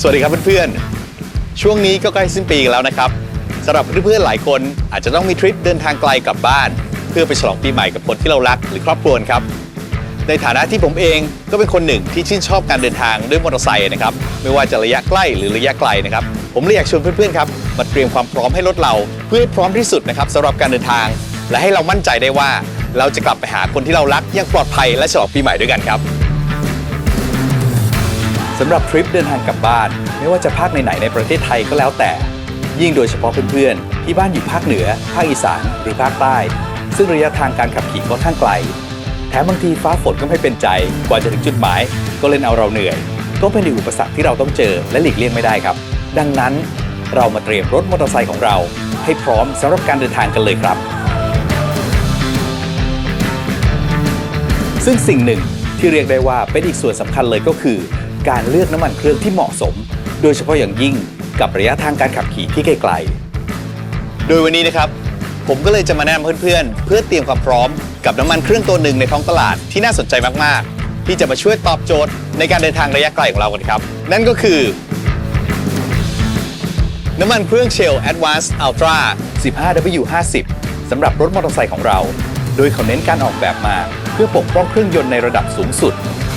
สวัสดีครับเพื่อนๆ ช่วงนี้ก็ใกล้สิ้นปีกันแล้วนะครับสำหรับเพื่อนๆหลายคนอาจจะต้องมีทริปเดินทางไกลกลับบ้าน เพื่อไปฉลองปีใหม่กับคนที่เรารักหรือครอบครัวครับ ในฐานะที่ผมเองก็เป็นคนหนึ่งที่ชื่นชอบการเดินทางด้วยมอเตอร์ไซค์นะครับไม่ว่าจะระยะใกล้หรือระยะไกลนะครับ ผมเลยอยากชวนเพื่อนๆครับมาเตรียมความพร้อมให้รถเรา เพื่อให้พร้อมที่สุดนะครับสำหรับการเดินทาง และให้เรามั่นใจได้ว่า เราจะกลับไปหาคนที่เรารักอย่างปลอดภัยและฉลองปีใหม่ด้วยกันครับ สำหรับทริปเดินทางกลับบ้าน ไม่ว่าจะภาคไหนๆในประเทศไทยก็แล้วแต่ ยิ่งโดยเฉพาะเพื่อนๆ ที่บ้านอยู่ภาคเหนือ ภาคอีสานหรือภาคใต้ ซึ่งระยะทางการขับขี่ค่อนข้างไกล แถมบางทีฟ้าฝนก็ไม่เป็นใจ กว่าจะถึงจุดหมาย ก็เล่นเอาเราเหนื่อย ก็เป็นอุปสรรคที่เราต้องเจอและหลีกเลี่ยงไม่ได้ครับ ดังนั้นเรามาเตรียมรถมอเตอร์ไซค์ของเรา ให้พร้อมสำหรับการเดินทางกันเลยครับ ซึ่งสิ่งหนึ่งที่เรียกได้ว่าเป็นอีกส่วนสำคัญเลยก็คือ การเลือกน้ำมันเครื่องที่เหมาะสม โดยเฉพาะอย่างยิ่งกับระยะทางการขับขี่ที่ไกลๆ โดยวันนี้นะครับ ผมก็เลยจะมาแนะนำเพื่อนๆ เพื่อเตรียมความพร้อมกับน้ำมันเครื่องตัวหนึ่งในท้องตลาดที่น่าสนใจมากๆ ที่จะมาช่วยตอบโจทย์ในการเดินทางระยะไกลของเรากันครับ นั่นก็คือ น้ำมันเครื่อง Shell Advanced Ultra 15W50 สำหรับรถมอเตอร์ไซค์ของเรา โดยเขาเน้นการออกแบบมา เพื่อปกป้องเครื่องยนต์ในระดับสูงสุด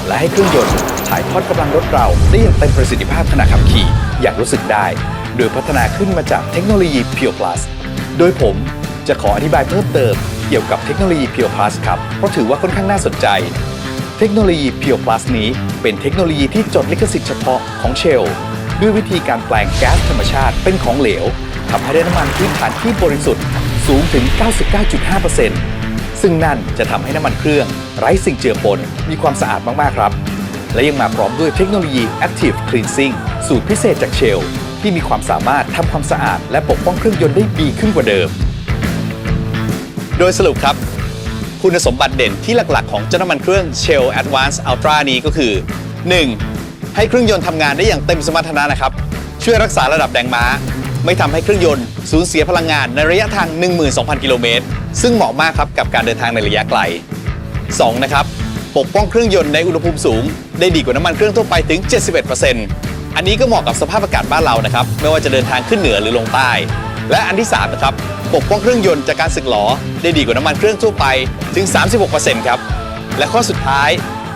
และให้เครื่องยนต์ ถ่ายทอดกำลังรถเราได้อย่างเต็มประสิทธิภาพขณะขับขี่ อย่างรู้สึกได้ โดยพัฒนาขึ้นมาจากเทคโนโลยี Pure Plus โดยผมจะขออธิบายเพิ่มเติมเกี่ยวกับเทคโนโลยี Pure Plus ครับ เพราะถือว่าค่อนข้างน่าสนใจ เทคโนโลยี Pure Plus นี้เป็นเทคโนโลยีที่จดลิขสิทธิ์เฉพาะของ Shell ด้วยวิธีการแปลงแก๊สธรรมชาติเป็นของเหลวทำให้ได้น้ำมันพื้นฐานที่บริสุทธิ์สูงถึง 99.5%ซึ่งนั่นจะทำให้น้ำมันเครื่อง ไร้สิ่งเจือปนมีความสะอาดมาก ๆ ครับ และยังมาพร้อมด้วยเทคโนโลยี Active Cleansing สูตรพิเศษจาก Shell ที่มีความสามารถทำความสะอาด และปกป้องเครื่องยนต์ได้ดีขึ้นกว่าเดิม โดยสรุปครับ คุณสมบัติเด่นที่หลักๆ ของเจ้าน้ำมันเครื่อง Shell Advanced Ultra นี้ก็คือ 1. ให้เครื่องยนต์ทำงานได้อย่างเต็มสมรรถนะนะครับ ช่วยรักษาระดับแรงม้า ไม่ทำให้เครื่องยนต์สูญเสียพลังงานในระยะทาง 12,000 กิโลเมตรซึ่งเหมาะมากครับกับการเดินทางในระยะไกล 2. นะครับ ปกป้องเครื่องยนต์ในอุณหภูมิสูง ได้ดีกว่าน้ำมันเครื่องทั่วไปถึง 71%อันนี้ก็เหมาะกับสภาพอากาศบ้านเรานะครับ ไม่ว่าจะเดินทางขึ้นเหนือหรือลงใต้ และอันที่3นะครับ ปกป้องเครื่องยนต์จากการสึกหรอได้ดีกว่าน้ำมันเครื่องทั่วไปถึง 36%ครับ และข้อสุดท้าย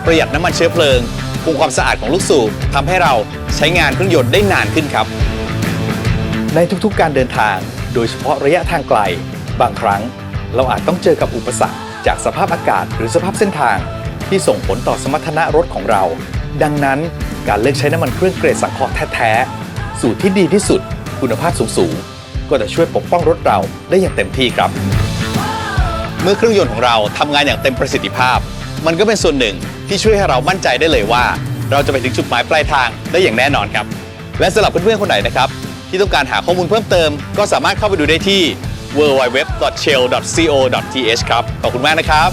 ประหยัดน้ำมันเชื้อเพลิงคงความสะอาดของลูกสูบทำให้เราใช้งานเครื่องยนต์ได้นานขึ้นครับ ในทุกๆการเดินทาง โดยเฉพาะระยะทางไกล บางครั้ง เราอาจต้องเจอกับอุปสรรคจากสภาพอากาศหรือสภาพเส้นทาง ที่ส่งผลต่อสมรรถนะรถของเรา ดังนั้นการเลือกใช้น้ำมันเครื่องเกรดสังเคราะห์แท้ๆ สูตรที่ดีที่สุด คุณภาพสูงๆ ก็จะช่วยปกป้องรถเราได้อย่างเต็มที่ครับ เมื่อเครื่องยนต์ของเราทำงานอย่างเต็มประสิทธิภาพ มันก็เป็นส่วนหนึ่งที่ช่วยให้เรามั่นใจได้เลยว่า เราจะไปถึงจุดหมายปลายทางได้อย่างแน่นอนครับ และสำหรับเพื่อนๆคนไหนนะครับ ที่ต้องการหาข้อมูลเพิ่มเติม ก็สามารถเข้าไปดูได้ที่ www.shell.co.th ครับ ขอบคุณมากนะครับ